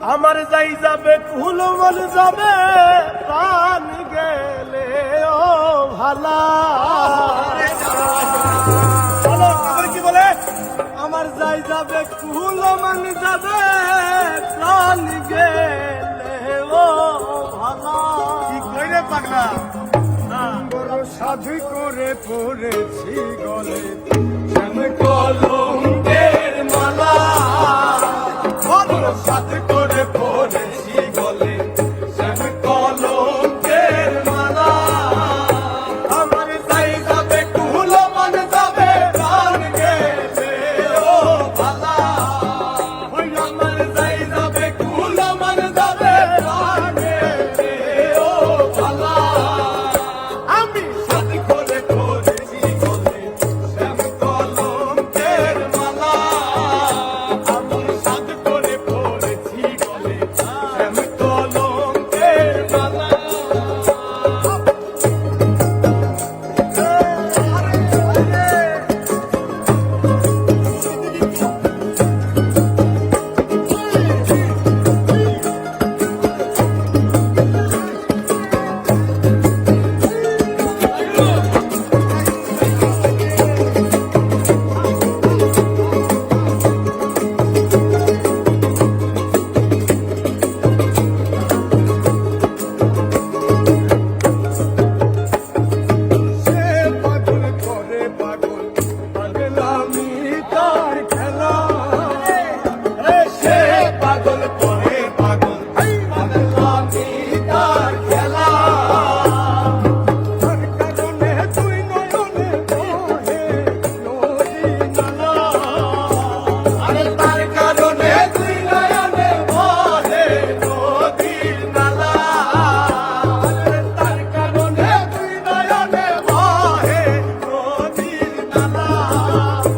আমার যাই যাবে কুল মন যাবে, প্রাণ গেলে ও ভালা। কি বলে? আমার যাই যাবে কুল মন যাবে, প্রাণ গেলে ও ভালা। কি কইরে পাগলা? সাধু করে পড়েছি গলে। মালা Rama